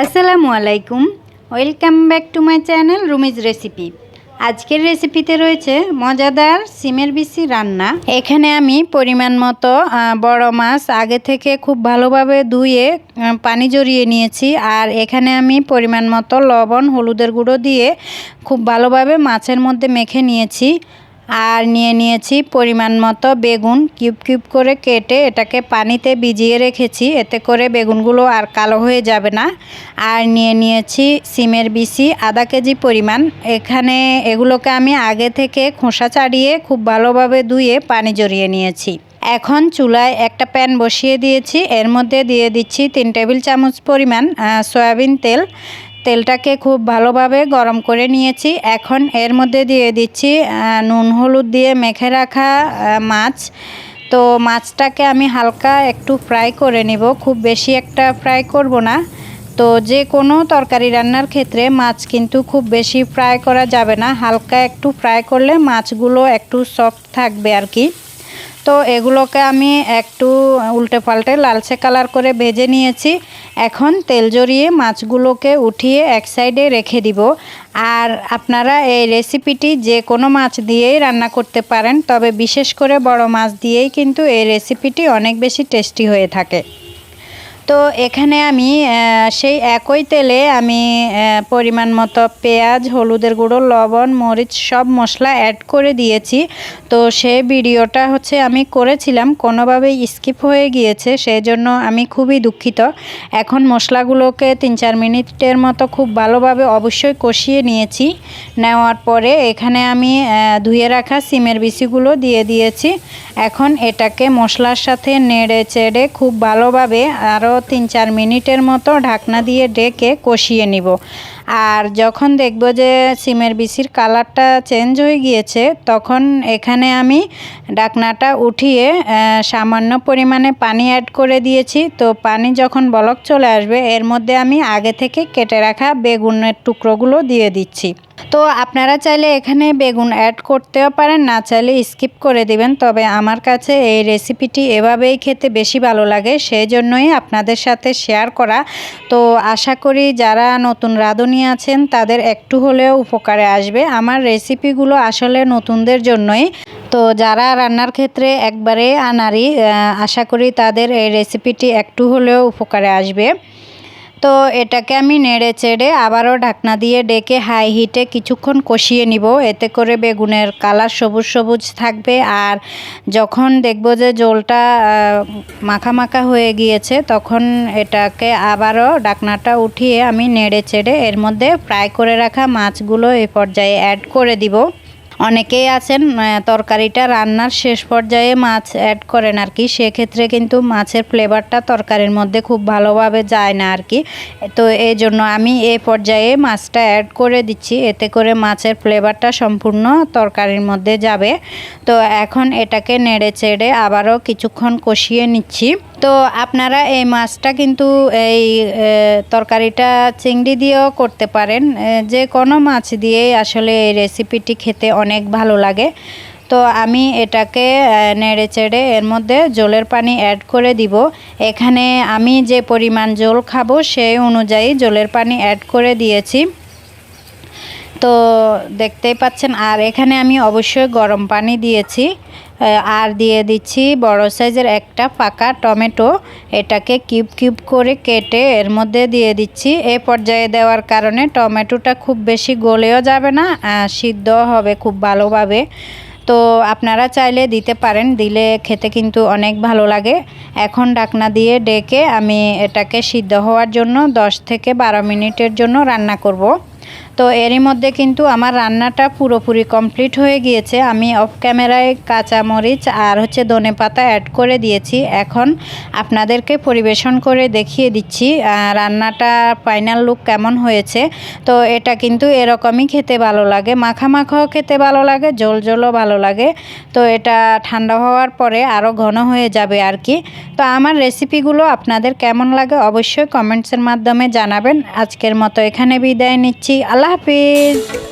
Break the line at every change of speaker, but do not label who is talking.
আসসালামু আলাইকুম। Welcome back to my channel Rumi's recipe. আজকের রেসিপিতে রয়েছে মজাদার সিমের বিসি রান্না। এখানে আমি পরিমাণ মতো বড় মাছ আগে থেকে খুব ভালোভাবে ধুয়ে পানি জড়িয়ে নিয়েছি। আর এখানে আমি পরিমাণ মতো লবণ, হলুদের গুঁড়ো দিয়ে খুব ভালোভাবে মাছের মধ্যে মেখে নিয়েছি। আর নিয়ে নিয়েছি পরিমাণ মতো বেগুন। কিউব কিউব করে কেটে এটাকে পানিতে ভিজিয়ে রেখেছি। এতে করে বেগুনগুলো আর কালো হয়ে যাবে না। আর নিয়ে নিয়েছি সিমের বিচি, আধা কেজি পরিমাণ। এখানে এগুলোকে আমি আগে থেকে খোসা ছাড়িয়ে খুব ভালোভাবে ধুয়ে পানি জড়িয়ে নিয়েছি। এখন চুলায় একটা প্যান বসিয়ে দিয়েছি। এর মধ্যে দিয়ে দিচ্ছি তিন টেবিল চামচ পরিমাণ সয়াবিন তেল। তেলটাকে খুব ভালোভাবে গরম করে নিয়েছি। এখন এর মধ্যে দিয়ে দিচ্ছি নুন হলুদ দিয়ে মেখে রাখা মাছ। তো মাছটাকে আমি হালকা একটু ফ্রাই করে নিব। খুব বেশি একটা ফ্রাই করব না। তো যে কোনো তরকারি রান্নার ক্ষেত্রে মাছ কিন্তু খুব বেশি ফ্রাই করা যাবে না। হালকা একটু ফ্রাই করলে মাছগুলো একটু সফট থাকবে আর কি। তো এগুলোকে আমি একটু উল্টে পাল্টে লালচে কালার করে ভেজে নিয়েছি। এখন তেল জড়িয়ে মাছগুলোকে উঠিয়ে এক সাইডে রেখে দিব। আর আপনারা এই রেসিপিটি যে কোনো মাছ দিয়েই রান্না করতে পারেন, তবে বিশেষ করে বড় মাছ দিয়েই কিন্তু এই রেসিপিটি অনেক বেশি টেস্টি হয়ে থাকে। তো এখানে আমি সেই একই তেলে আমি পরিমাণ মতো পেঁয়াজ, হলুদের গুঁড়ো, লবণ, মরিচ সব মশলা অ্যাড করে দিয়েছি। তো সেই ভিডিওটা হচ্ছে আমি করেছিলাম, কোনোভাবেই স্কিপ হয়ে গিয়েছে, সেই জন্য আমি খুবই দুঃখিত। এখন মশলাগুলোকে তিন চার মিনিটের মতো খুব ভালোভাবে অবশ্যই কষিয়ে নিয়েছি। নেওয়ার পরে এখানে আমি ধুয়ে রাখা সিমের বিচিগুলো দিয়ে দিয়েছি। এখন এটাকে মশলার সাথে নেড়ে চেড়ে খুব ভালোভাবে আরও তিন চার মিনিটের মতো ঢাকনা দিয়ে ডেকে কষিয়ে নিব। আর যখন দেখব যে সিমের বিচির কালারটা চেঞ্জ হয়ে গিয়েছে, তখন এখানে আমি ঢাকনাটা উঠিয়ে সামান্য পরিমাণে পানি অ্যাড করে দিয়েছি। তো পানি যখন বলক চলে আসবে, এর মধ্যে আমি আগে থেকে কেটে রাখা বেগুনের টুকরোগুলো দিয়ে দিচ্ছি। তো আপনারা চাইলে এখানে বেগুন অ্যাড করতেও পারেন, না চাইলে স্কিপ করে দিবেন। তবে আমার কাছে এই রেসিপিটি এভাবেই খেতে বেশি ভালো লাগে, সেই জন্যই আপনাদের সাথে শেয়ার করা। তো আশা করি যারা নতুন রাঁধুনি আছেন, তাদের একটু হলেও উপকারে আসবে। আমার রেসিপিগুলো আসলে নতুনদের জন্যই। তো যারা রান্নার ক্ষেত্রে একবারে আনারি আশা করি তাদের এই রেসিপিটি একটু হলেও উপকারে আসবে। তো এটাকে আমি নেড়ে চেড়ে আবারও ঢাকনা দিয়ে ডেকে হাই হিটে কিছুক্ষণ কষিয়ে নিব। এতে করে বেগুনের কালার সবুজ সবুজ থাকবে আর যখন দেখব যে জলটা মাখা মাখা হয়ে গিয়েছে, তখন এটাকে আবারও ঢাকনাটা উঠিয়ে আমি নেড়ে চেড়ে এর মধ্যে ফ্রাই করে রাখা মাছগুলো এই পর্যায়ে অ্যাড করে দিব। অনেকেই আছেন তরকারিটা রান্নার শেষ পর্যায়ে মাছ অ্যাড করেন আর কি। সেক্ষেত্রে কিন্তু মাছের ফ্লেভারটা তরকারির মধ্যে খুব ভালোভাবে যায় না আর কি। তো এই জন্য আমি এই পর্যায়ে মাছটা অ্যাড করে দিচ্ছি। এতে করে মাছের ফ্লেভারটা সম্পূর্ণ তরকারির মধ্যে যাবে। তো এখন এটাকে নেড়ে চেড়ে আবারও কিছুক্ষণ কষিয়ে নিচ্ছি। তো আপনারা এই মাছটা কিন্তু এই তরকারিটা চিংড়ি দিয়েও করতে পারেন। যে কোনো মাছ দিয়েই আসলে এই রেসিপিটি খেতে অনেক ভালো লাগে। তো আমি এটাকে নেড়ে চেড়ে এর মধ্যে জলের পানি অ্যাড করে দিব। এখানে আমি যে পরিমাণ জল খাব সেই অনুযায়ী জলের পানি অ্যাড করে দিয়েছি। তো দেখতেই পাচ্ছেন। আর এখানে আমি অবশ্যই গরম পানি দিয়েছি। আর দিয়ে দিচ্ছি বড় সাইজের একটা পাকা টমেটো। এটাকে কিউব কিউব করে কেটে এর মধ্যে দিয়ে দিচ্ছি। এ পর্যায়ে দেওয়ার কারণে টমেটোটা খুব বেশি গলেও যাবে না সিদ্ধ হবে খুব ভালোভাবে। তো আপনারা চাইলে দিতে পারেন, দিলে খেতে কিন্তু অনেক ভালো লাগে। এখন ডাকনা দিয়ে ডেকে আমি এটাকে সিদ্ধ হওয়ার জন্য 10 থেকে বারো মিনিটের জন্য রান্না করব। তো এরই মধ্যে কিন্তু আমার রান্নাটা পুরোপুরি কমপ্লিট হয়ে গিয়েছে। আমি অফ ক্যামেরায় কাঁচা মরিচ আর হচ্ছে ধনে পাতা অ্যাড করে দিয়েছি। এখন আপনাদেরকে পরিবেশন করে দেখিয়ে দিচ্ছি রান্নাটা ফাইনাল লুক কেমন হয়েছে। তো এটা কিন্তু এরকমই খেতে ভালো লাগে। মাখা মাখাও খেতে ভালো লাগে জল জলও ভালো লাগে। তো এটা ঠান্ডা হওয়ার পরে আরও ঘন হয়ে যাবে আর কি। তো আমার রেসিপিগুলো আপনাদের কেমন লাগে অবশ্যই কমেন্টসের মাধ্যমে জানাবেন। আজকের মতো এখানে বিদায় নিচ্ছি। আল্লাহ হাফিজ।